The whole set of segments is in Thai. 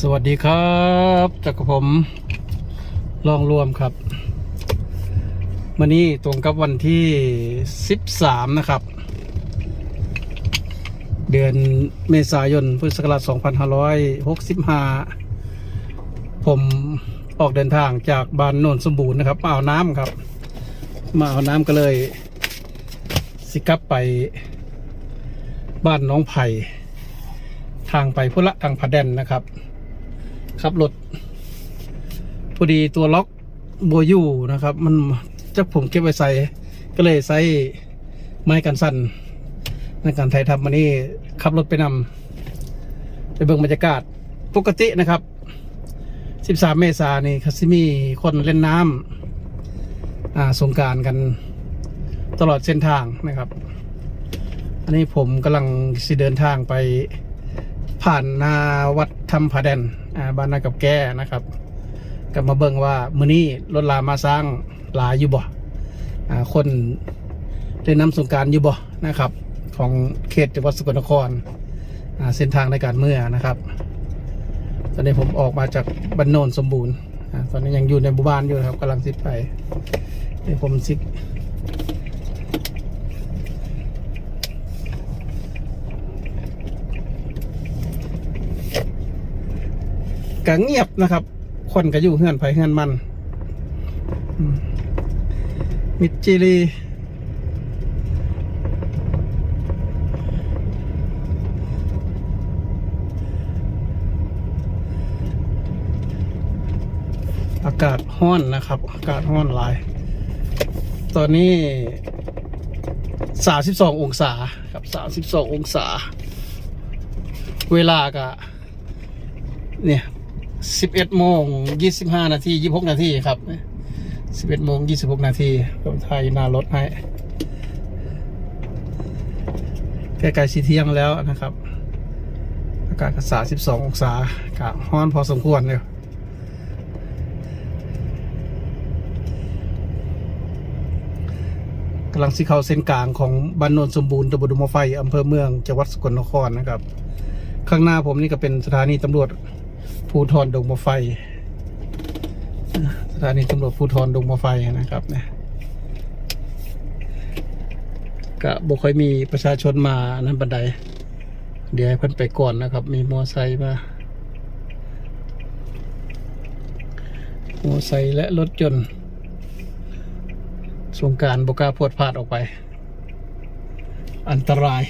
สวัสดีครับจากผมลองรวมครับวันนี้ตรงกับวันที่ 13 นะครับ เดือนเมษายนพุทธศักราช2565 ผมออกเดินทางจากบ้านโนนสมบูรณ์นะครับ มาเอาน้ำครับ มาเอาน้ำก็เลย สิกลับไปบ้านน้องไผ่ทางไปพุละทางผาแดนนะครับ ขับรถพอดีตัวล็อกโบยู่นะครับ มันจะผมเก็บไว้ใส่ ก็เลยใส่ไม้กันสั่นในการไทยทำมันนี่ขับรถไปนำไปเบิ่งบรรยากาศปกตินะครับ 13 เมษายนนี่คัสซิมีคนเล่นน้ำอ่าสงการกันตลอดเส้นทางนะครับ อันนี้ผมกำลังสิเดินทางไปผ่านนาวัดธรรมผาแดน อ่าบ้านนากับแก่นะครับกลับมาเบิ่งว่ามื้อนี้รถลามาสร้างหลายอยู่บ่อ่าคนเล่นน้ำสงการอยู่บ่นะครับ ของเขตจังหวัดสกลนครอ่าเส้นทางในการเมื่อนะครับ ตอนนี้ผมออกมาจากบ้านโนนสมบูรณ์อ่าตอนนี้ยังอยู่ในหมู่บ้านอยู่นะครับกำลังซิดไปเดี๋ยวผมซิ ก็เงียบนะครับ คนก็อยู่เฮือนไผเฮือนมัน มิดจิรีอากาศห้อนนะครับ อากาศห้อนหลาย ตอนนี้สาสิบสององศาครับสาสิบสององศา เวลาก็เนี่ย สิบเอ็ดโมงยี่สิบห้านาทียี่หกนาทีครับสิบเอ็ดโมงยี่สิบหกนาทีผมไทยหน้ารถให้ใกล้ๆสีเที่ยงแล้วนะครับ อากาศก็สาสิบสององศากาศร้อนพอสมควรเลยกำลังสิเข้าเส้นกลางของบ้านโนนสมบูรณ์ตำบลดุมไฟอำเภอเมืองจังหวัดสกลนครนะครับ ข้างหน้าผมนี่ก็เป็นสถานีตำรวจ ภูทรดงมะไฟ สถานีตำรวจภูทรดงมะไฟนะครับเนี่ยก็บ่ค่อยมีประชาชนมานั่นบันได เดี๋ยวให้เพิ่นไปก่อนนะครับ มีมอไซค์มามอไซค์และรถยนต์สงการบกาพวดพลาดออกไป อันตราย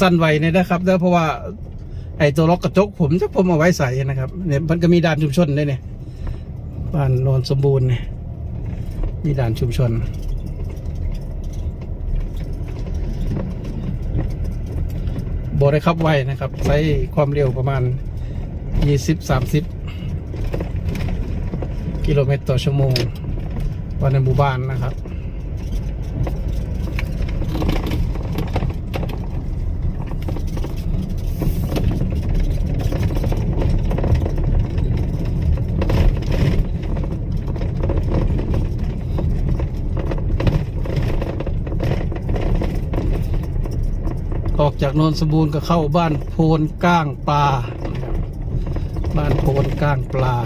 สั้นไวเนี่ยนะครับเด้อเพราะว่าไอ้ตัวล็อกกระจกผมจะผมเอาไว้ใส่นะครับเนี่ยมันก็มีด่านชุมชนด้วยเนี่ยบ้านโนนสมบูรณ์เนี่ยมีด่านชุมชนบได้ขับไวนะครับใช้ความเร็วประมาณ 20-30 กิโลเมตรต่อชั่วโมงวันในหมู่บ้านนะครับ จากนนสมบูรณ์ก็เข้าบ้านโพนก้างปลานะครับบ้านโพนก้างปลา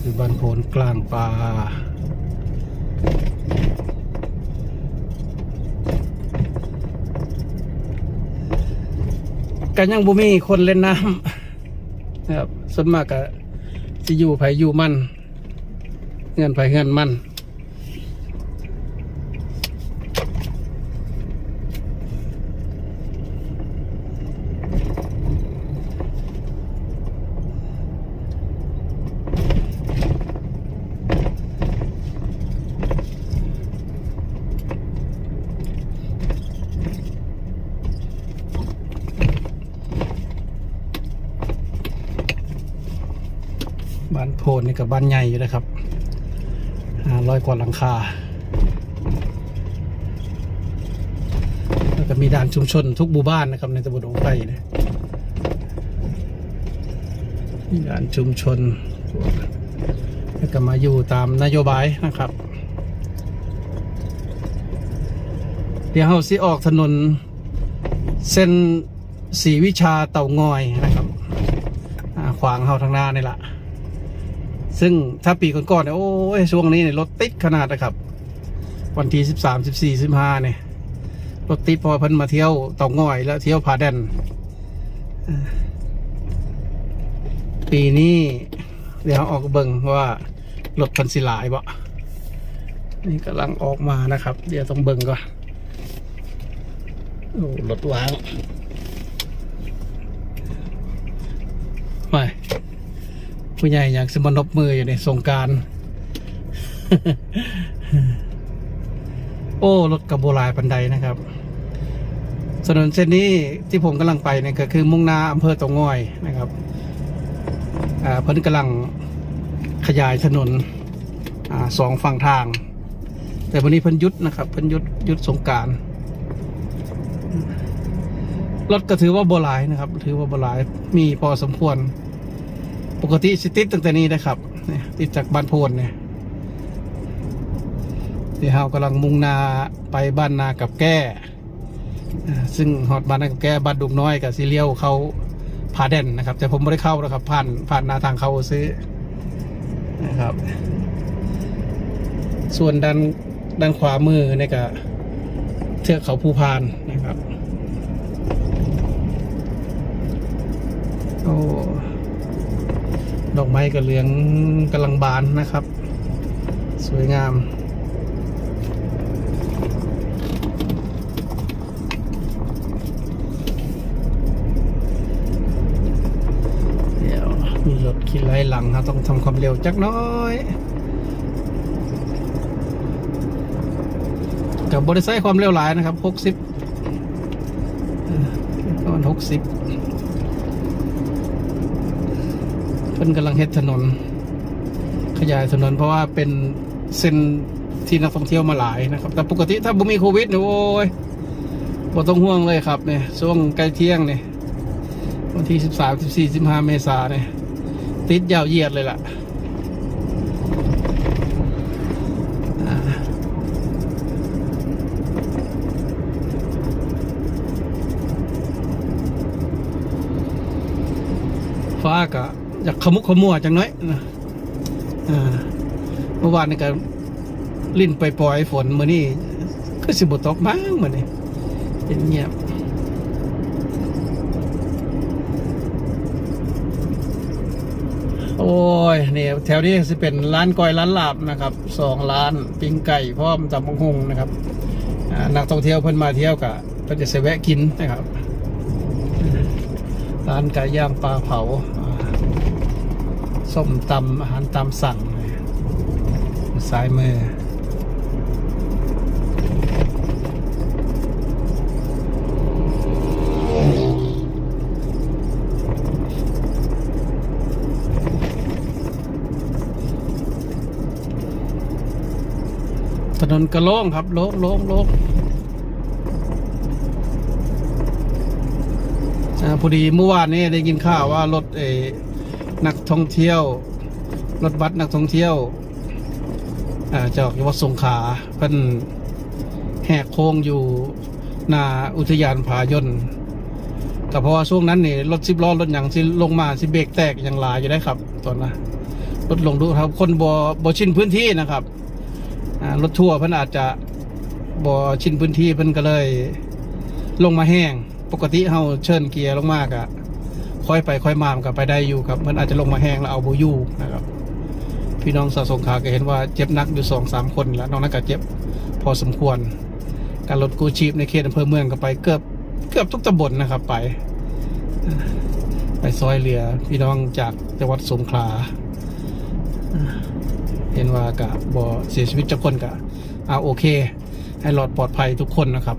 คือบ้านโพนกลางปลา กันยังบ่มีคนเล่นน้ำนะครับส่วนมากก็จะอยู่ไผอยู่มันเงินไผเงินมัน บ้านโพนนี่กับบ้านใหญ่อยู่นะครับร้อยกว่าหลังคา แล้วก็มีด่านชุมชนทุกหมู่บ้านนะครับในตำบลองไผ่นะมีด่านชุมชน แล้วก็มาอยู่ตามนโยบายนะครับ เดี๋ยวเราสิออกถนนเส้นสีวิชาเต่างอยนะครับขวางเราทางหน้านี่แหละ ซึ่งถ้าปีก่อนๆเนี่ยโอ้ยช่วงนี้เนี่ยรถติดขนาดนะครับ วันที่สิบสามสิบสี่สิบห้าเนี่ยรถติดพอเพิ่นมาเที่ยวเต่างอย แล้วเที่ยวผาแดนปีนี้เดี๋ยวออกเบิ่งว่ารถพันสิลายบ่นี่กำลังออกมานะครับ เดี๋ยวต้องเบิ่งก่อนโอ้รถว้างไม่ ผู้ใหญ่อยากสมนบมืออยู่ในสงการ โอ้รถกระโบลายปันไดนะครับถนนเส้นนี้ที่ผมกำลังไปเนี่ยก็คือมุ่งหน้าอำเภอตางอยนะครับอ่าเพิ่นกำลังขยายถนนอ่าสองฝั่งทาง แต่วันนี้เพิ่นยุดนะครับ เพิ่นยุดยุดสงการรถก็ถือว่าโบหลายนะครับ ถือว่าโบหลายมีพอสมควร ปกติสิติดตั้งแต่นี้นะครับติดจากบ้านโพนเนี่ยเดี๋ยวเรากำลังมุ่งนาไปบ้านนากับแก่ซึ่งฮอดบ้านนากับแก้บ้านดุกน้อยกับซีเลียวเขาผาแดนนะครับ แต่ผมไม่ได้เข้านะครับผ่านผ่านนาทางเขาซื้อนะครับ ส่วนด้านด้านขวามือเนี่ยก็เทือกเขาภูพานนะครับโอ้ ดอกไม้กับเหลืองกำลังบานนะครับ สวยงามเดี๋ยวมีรถขี่ไล่หลังนะต้องทำความเร็วจักน้อยกับบริษัทความเร็วหลายนะครับ 60ประมาสิบ พิ่นกำลังเฮ็ดถนน ขยายถนนเพราะว่าเป็นเส้นที่นักท่องเที่ยวมาหลายนะครับ แต่ปกติถ้าบ่มีโควิดเนี่ยโอ้ยบ่ต้องห่วงเลยครับเนี่ยช่วงใกล้เที่ยงเนี่ยวันที่สิบสามสิบสี่สิบห้าเมษาเนี่ยติดยาวเหยียดเลยล่ะอ่าฟ้าก็ อยากขมุกขมัวจังน้อยนะเมื่อวานนี่ก็ลิ้นไปปล่อยฝนมื่อนี้ก็สิบตกบ้างมื่อนี้เป็นเงียบโอ้ยเนี่ยแถวนี้จะเป็นร้านก้อยร้านลาบนะครับสองร้านปิ้งไก่พร้อมจำบังหงนะครับนักท่องเที่ยวเพิ่นมาเที่ยวกะเพิ่นจะเสแวะกินนะครับร้านไก่ย่างปลาเผา ส้มตำอาหารตามสั่งซ้ายมือถนนกระโล่งครับ โล่งโล่งโล่งพอดีเมื่อวานนี้ได้ยินข่าวว่ารถเอ นักท่องเที่ยว รถบัสนักท่องเที่ยวจากจังหวัดสงขลาเพิ่นแหกโค้งอยู่หน้าอุทยานผายนแต่เพราะว่าช่วงนั้นนี่รถสิบล้อรถอย่างที่ลงมาสิเบรกแตกอย่างลายอยู่ได้ครับ ตอนนะรถลงดูครับ คนบอบชินพื้นที่นะครับรถทัวร์เพิ่นอาจจะบ่ชินพื้นที่เพิ่นก็เลย ลงมาแห้งปกติเฮาเชิญเกียร์ลงมากอะ ค่อยไปค่อยมามันก็ไปได้อยู่ครับ มันอาจจะลงมาแห้งแล้วเอาบ่อยู่นะครับ พี่น้องสาวสงขาก็เห็นว่าเจ็บนักอยู่สองสามคนแล้วนอกนั้นก็เจ็บพอสมควร การรถกู้ชีพในเขตอำเภอเมืองก็ไปเกือบเกือบทุกตำบลนะครับ ไป ไปซอยเรือ พี่น้องจากจังหวัดสงขลาเห็นว่ากะบ่เสียชีวิตจักคนกะเอาโอเค ให้หลอดปลอดภัยทุกคนนะครับ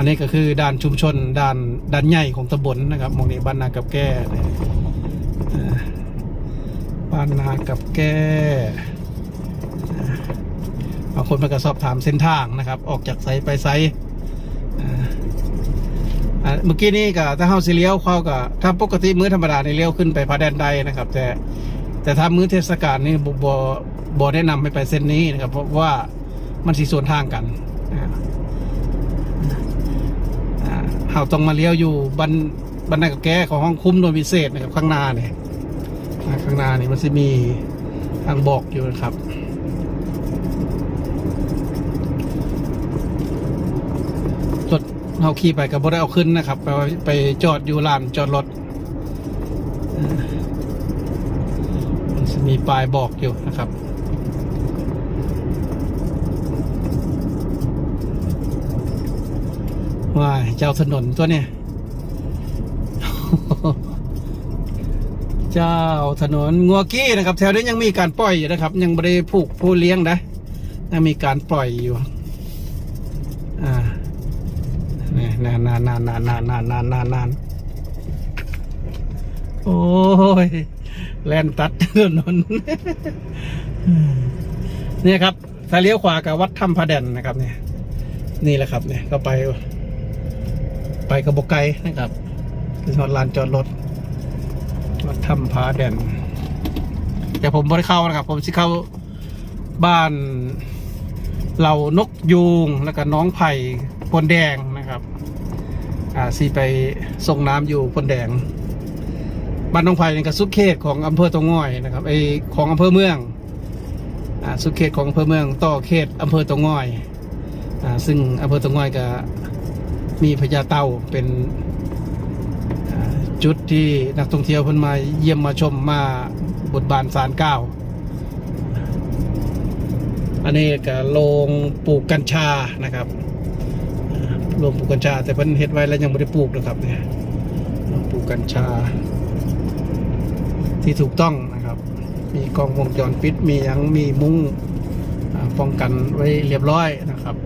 อันนี้ก็คือด่านชุมชนด่านด่านใหญ่ของตำบลนะครับมองนี้บ้านนากับแก้เนี่ยบ้านนากับแก่บางคนมาก็สอบถามเส้นทางนะครับ ออกจากไซไปไซเมื่อกี้นี้ก็ถ้าเฮาสิเลี้ยวเข้าก็ถ้าปกติมื้อธรรมดาในเลี้ยวขึ้นไปพระแดนใดนะครับ แต่แต่ถ้ามื้อเทศกาลนี่บ่บ่บ่แนะนำให้ไปเส้นนี้นะครับ เพราะว่ามันสิสวนทางกันอ่าอ่า เฮาต้องมาเลี้ยวอยู่บันบันไดกับแก้ของห้องคุ้มโดยพิเศษนะครับข้างหน้าเนี่ยข้างหน้านี่มันจะมีทางบอกอยู่นะครับรถเราขี่ไปกับบ่ได้เอาขึ้นนะครับ ไปไปจอดอยู่ลานจอดรถมันจะมีป้ายบอกอยู่นะครับ ว้าเจ้าถนนตัวเนี่ย เจ้าถนนงัวกี้นะครับ แถวนี้ยังมีการปล่อยอยู่นะครับ ยังไม่ได้ผูกผู้เลี้ยงนะยังมีการปล่อยอยู่ อ่านี่นานนานนานนานนานนานนานนานนานโอ้ยแลนตัดถนนเนี่ยครับถ้าเลี้ยวขวากับวัดถ้ำพระแดนนะครับ เนี่ย นี่แหละครับ เนี่ยก็ไป ไปกับบกไกลนะครับคือลานจอดรถวัดถ้ำผาแดนแต่ผมไม่ได้เข้านะครับ ผมสิเข้าบ้านเหล่านกยูงแล้วก็น้องไผ่พลแดงนะครับอ่าสิไปส่งน้ำอยู่พลแดงบ้านน้องไผ่นี่ก็สุดเขตของอำเภอตะง่อยนะครับไอของอำเภอเมืองอ่าสุดเขตของอำเภอเมืองต่อเขตอำเภอตะง่อยอ่าซึ่งอำเภอตะง่อยก็ มีพญาเต่าเป็นจุดที่นักท่องเที่ยวเพิ่นมาเยี่ยมมาชมมาบทบานสารเก้าอันนี้ก็โรงปลูกกัญชานะครับอ่าโรงปลูกกัญชา แต่เพิ่นเฮ็ดไว้แล้วยังไม่ได้ปลูกนะครับเนี่ยโรงปลูกกัญชา ที่ถูกต้องนะครับ มีกล้องวงจรปิดมียังมีมุ้งป้องกันไว้เรียบร้อยนะครับ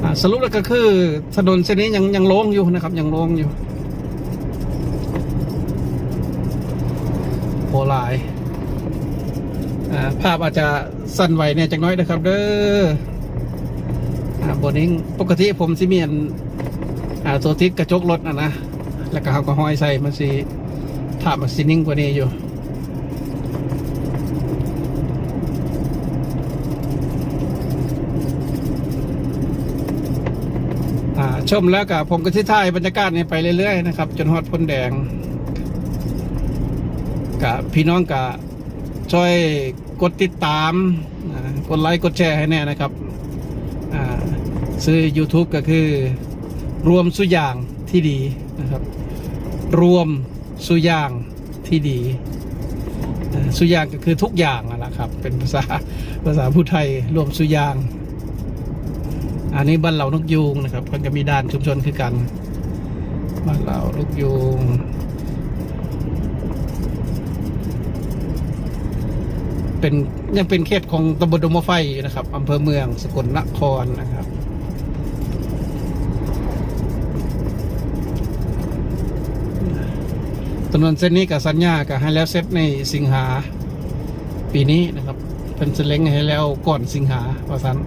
อ่า สรุปแล้วก็คือถนนเส้นนี้ยังยังโล่งอยู่นะครับ ยังโล่งอยู่โหหลายภาพอาจจะสั้นไหวเนี่ยจักน้อยนะครับ เด้อบนนี้ปกติผมสิเมียนตัวทิศกระจกรถนะนะ แล้วก็เขาก็ห้อยใส่มันสิภาพมันสินิ่งกว่านี้อยู่ ชมแล้วกับผมก็ที่ถ่ายบรรยากาศนี้ไปเรื่อยๆนะครับ จนฮอดพ้นแดงกับพี่น้องกับช่วยกดติดตามกดไลค์กดแชร์ให้แน่นะครับซื้อ YouTube ก็คือ รวมสุอย่างที่ดีนะครับ รวมสุอย่างที่ดีสุอย่างก็คือทุกอย่างนั่นแหละครับ เป็นภาษาภาษาผู้ไทยรวมสุอย่าง อันนี้บ้านเหล่านกยูงนะครับมันก็มีด้านชุมชนคือกันบ้านเหล่านกยูงเป็นยังเป็นเขตของตำบลดมไฟนะครับอำเภอเมืองสกลนครนะครับถนนเส้นนี้กับสัญญากับให้แล้วเสร็จในสิงหาปีนี้นะครับเป็นเสเล้งให้แล้วก่อนสิงหาว่าสัน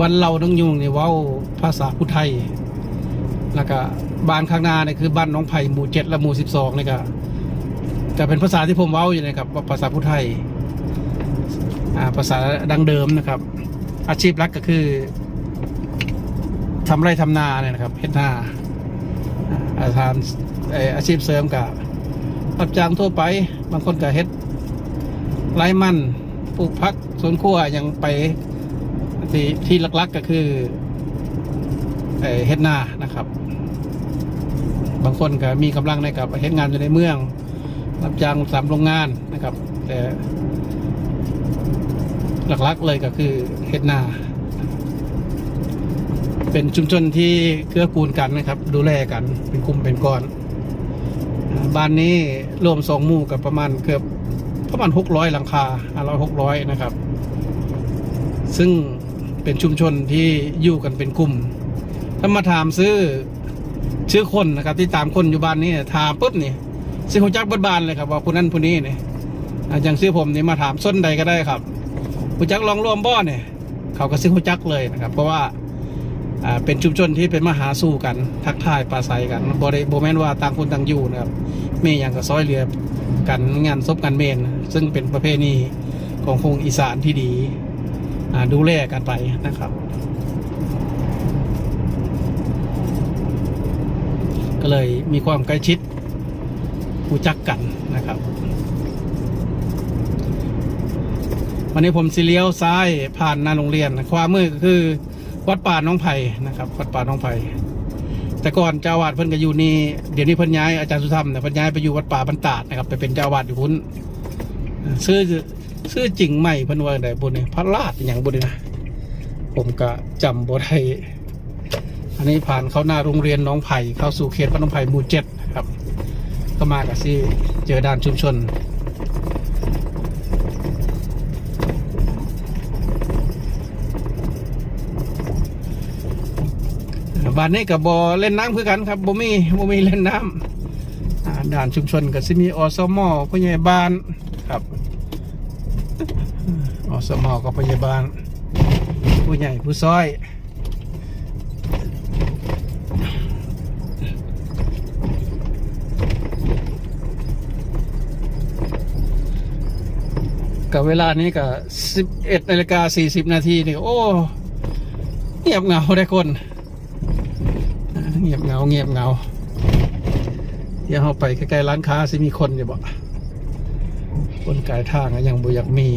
บ้านเราต้องยุงเนี่ยเว้าภาษาพุทไทย แล้วก็บ้านข้างหน้าเนี่ยคือบ้านน้องไผ่หมู่เจ็ดและหมู่สิบสองเนี่ก็จะเป็นภาษาที่ผมเว้าอยู่นะครับว่าภาษาพุทไทยอ่าภาษาดังเดิมนะครับ อาชีพหลักก็คือทำไร่ทำนาเนี่ยนะครับเฮ็ดนาอ่าอาทานเอ่ออาชีพเสริมกับรับจ้างทั่วไป บางคนก็เฮ็ดไร่มันปลูกพักสวนครัวยังไป ที่ที่หลักๆก็คือเฮ็ดนานะครับ บางคนก็มีกำลังในกับเฮ็ดงานอยู่ในเมือง รับจ้างสามโรงงานนะครับ แต่หลักๆเลยก็คือเฮ็ดนา เป็นชุมชนที่เกื้อกูลกันนะครับ ดูแลกันเป็นกลุ่มเป็นก้อน บ้านนี้รวมสองหมู่กับประมาณเกือบประมาณหกร้อยหลังคาห้าร้อยหกร้อยนะครับ ซึ่ง เป็นชุมชนที่อยู่กันเป็นกลุ่ม ถ้ามาถามซื้อชื่อคนนะครับ ที่ตามคนอยู่บ้านนี้ถามปุ๊บนี่ซื้อหัวจักเบิดบานเลยครับว่าผู้นั้นผู้นี้เนี่ยอย่างซื้อผมนี่มาถามส้นใดก็ได้ครับหัวจักลองร่วมบ่อเนี่ยเขาก็ซื้อหัวจักเลยนะครับ เพราะว่าเป็นชุมชนที่เป็นมหาสู่กัน ทักทายปราศัยกันบริโบแมนว่าต่างคนต่างอยู่นะครับเมีอย่างกับซอยเรือกันงานซบกันเมน ซึ่งเป็นประเพณีของคงอีสานที่ดี ดูแลกันไปนะครับ ก็เลยมีความใกล้ชิดรู้จักกันนะครับ วันนี้ผมสิเลี้ยวซ้ายผ่านหน้าโรงเรียนขวามมือก็คือวัดป่าน้องไผ่นะครับ วัดป่าน้องไผ่แต่ก่อนเจ้าวาดเพิ่นก็อยู่นี่เดี๋ยวนี้เพิ่นย้ายอาจารย์สุธรรมเนี่ยเพิ่นย้ายไปอยู่วัดป่าบรรดาดนะครับ ไปเป็นเจ้าวาดอยู่พุ้นชื่อ ชื่อจริงใหม่เพิ่นว่าได้บุญนี่พระราชอย่างบุญนี่นะผมก็จำบ่ได้อันนี้ผ่านเข้าหน้าโรงเรียนน้องไผ่เข้าสู่เขตบ้านน้องไผ่หมู่เจ็ดครับ ก็มากับซี่เจอด่านชุมชนบ้านนี้กับบอเล่นน้ำคือกันครับบ่มีบ่มีเล่นน้ำด่านชุมชนกับซิมีอสมผู้ใหญ่บ้านครับ อสมอกับผู้ใหญ่บ้านผู้ใหญ่ผู้ซอย กับเวลานี้ก็สิบเอ็ดนาฬิกาสี่สิบนาทีนี่โอ้ เงียบเหงาได้คน เงียบเหงา เงียบเหงาเดี๋ยวเราไปใกล้ๆร้านค้าสิมีคนอยู่บ่คนกายทางก็ยังบ่อยากมี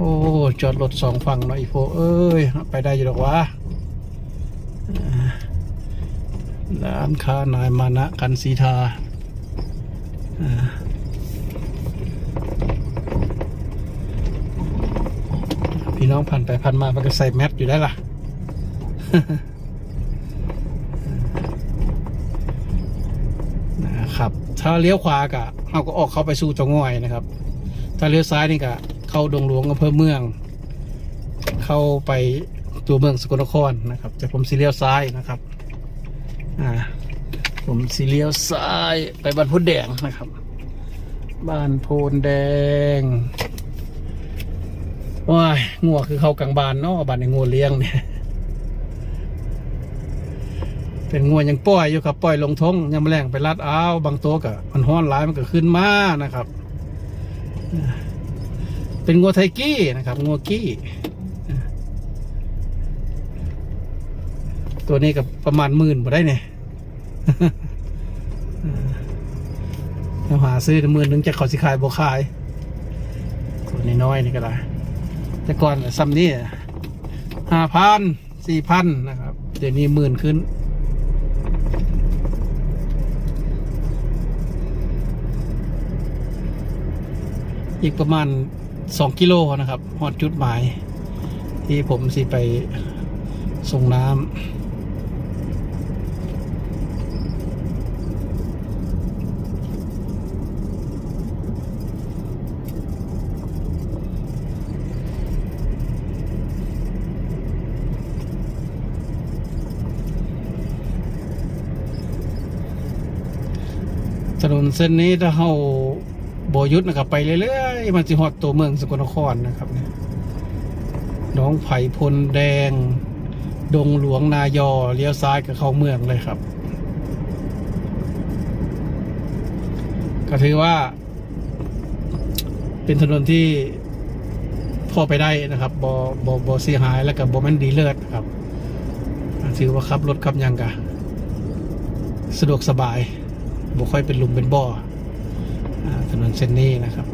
โอ้ จอดรถสองฝั่งหน่อยอีโฟเอ้ย ไปได้อยู่หรอกวะร้านค้านายมานะกันสีทาอ่าพี่น้องผ่านไปผ่านมามันก็ใส่แมสอยู่ได้ล่ะ นะครับ ถ้าเลี้ยวขวากะเราก็ออกเข้าไปสู่จงง่อยนะครับ ถ้าเลี้ยวซ้ายนี่กะ เข้าดงหลวงอำเภอเมือง เข้าไปตัวเมืองสกลนครนะครับ แต่ผมสีเลี้ยวซ้ายนะครับอ่าผมสีเลี้ยวซ้ายไปบ้านพุทแดงนะครับ บ้านโพนแดงว้ายงัวคือเข้ากลางบานเนาะบานในงัวเลี้ยงเนี่ยเป็นงัวยังปล่อยอยู่ครับปล่อยลงทงยังแมลงไปลัดอ้าวบางตัวก็มันห้อนร้ายมันก็ขึ้นมานะครับ เป็นงัวไทกี้นะครับงัวกี้ ตัวนี้กับประมาณหมื่นบ่ได้เนี่ยเราหาซื้อหมื่นหนึงจะขอสิขายบ่ขายตัวนี้น้อยนี่ก็ได้แต่ก่อนซัมนี่ห้าพันสี่พันนะครับ เดี๋ยวนี้หมื่นขึ้นอีกประมาณ สองกิโลนะครับฮอดจุดหมาย ที่ผมสิไปส่งน้ำถนนเส้นนี้ถ้าเรา บอยุทธนะครับไปเรื่อยๆมันจะฮอดตัวเมืองสกลนครนะครับเนี่ยน้องไผ่พลแดง ดงหลวงนายอเลี้ยวซ้ายกับเข้าเมืองเลยครับ ก็ถือว่า เป็นถนนที่พอไปได้นะครับบอบอบอเสียหายแล้วกับบอแมันดีเลิศครับถือว่าขับรถขับยังกะสะดวกสบายบ่ค่อยเป็นลุมเป็นบ่ออ่า ถนนเส้นนี้นะครับ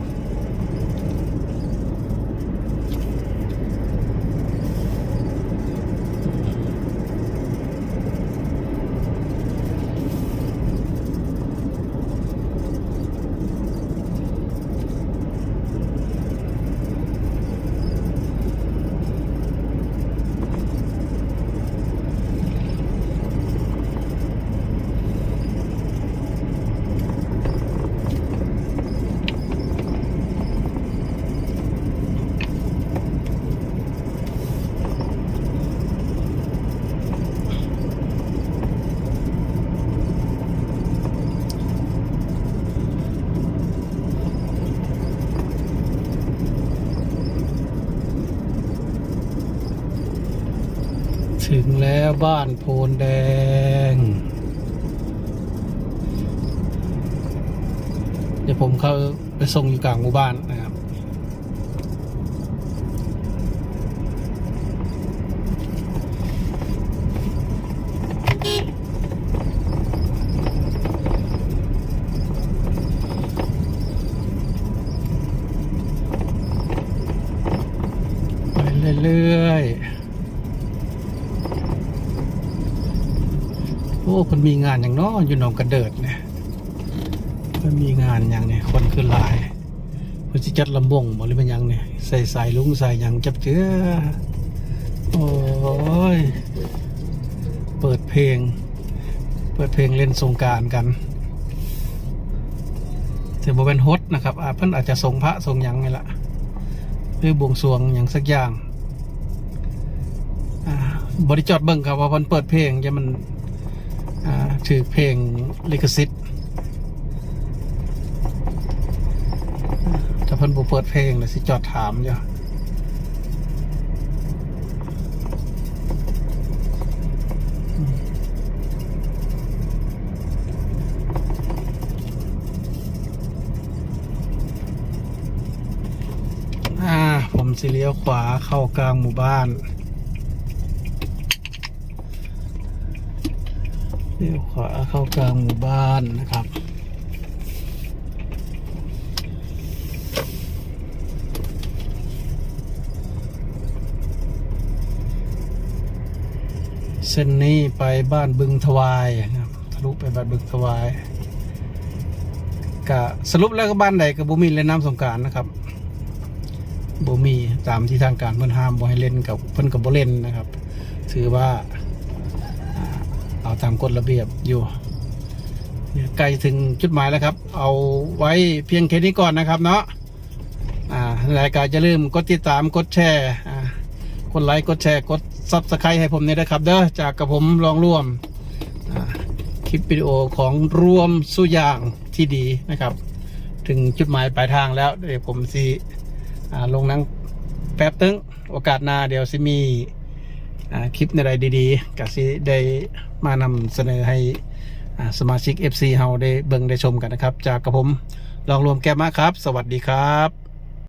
แล้วบ้านโพนแดง เดี๋ยวผมเข้าไปส่งอยู่กลางหมู่บ้านนะครับ ไปเรื่อยๆ โอ้คนมีงานอย่างน้ออยู่หนองกระเดิดเนี่ยมันมีงานอย่างเนี่ยคนคือหลายเพื่อจะจัดลำบงบอกเลยเป็นยังเนี่ยใส่สายลุงใส่หยังจับเจือโอ้ยเปิดเพลง เปิดเพลงเล่นสงการกันแต่บ่เป็นฮดนะครับอาเพิ่นอาจจะทรงพระทรงหยังไงละหรือบวงสรวงอย่างสักอย่างบริจอดเบิ่งครับว่ามันเปิดเพลงจะมัน ถือเพลงลิขสิทธิ์อ่าถ้าเพิ่นบ่เปิดเพลงแล้วสิจอดถามอยู่าผมสิเลี้ยวขวาเข้ากลางหมู่บ้าน เลี้ยวขวาเข้ากลางหมู่บ้านนะครับเส้นนี้ไปบ้านบึงทวายนะครับทะลุไปบ้านบึงทวายกะสรุปแล้วก็บ้านใดกับบุมีเล่นน้ำสงการนะครับบุมีตามที่ทางการเพิ่นห้ามบ่ให้เล่นกับเพิ่นกับบ่เล่นนะครับ ถือว่า ตามกฎระเบียบอยู่ใกล้ถึงจุดหมายแล้วครับ เอาไว้เพียงแค่นี้ก่อนนะครับเนาะรายการจะลืมกดติดตามกดแชร์กดไลค์กดแชร์กดซับสไครต์ให้ผมเนี่ยนะครับ เด้อจากกับผมลองร่วมคลิปวิดีโอของรวมสู้อย่างที่ดีนะครับ ถึงจุดหมายปลายทางแล้วเดี๋ยวผมสิลงนังแป๊บตึงโอกาสหน้าเดี๋ยวสิมีคลิปในใดดีๆกับสิได้มานำเสนอให้สมาชิก FC เฮาได้เบิ่งได้ชมกันนะครับ จากกระผมลองรวมแก้มมาครับ สวัสดีครับ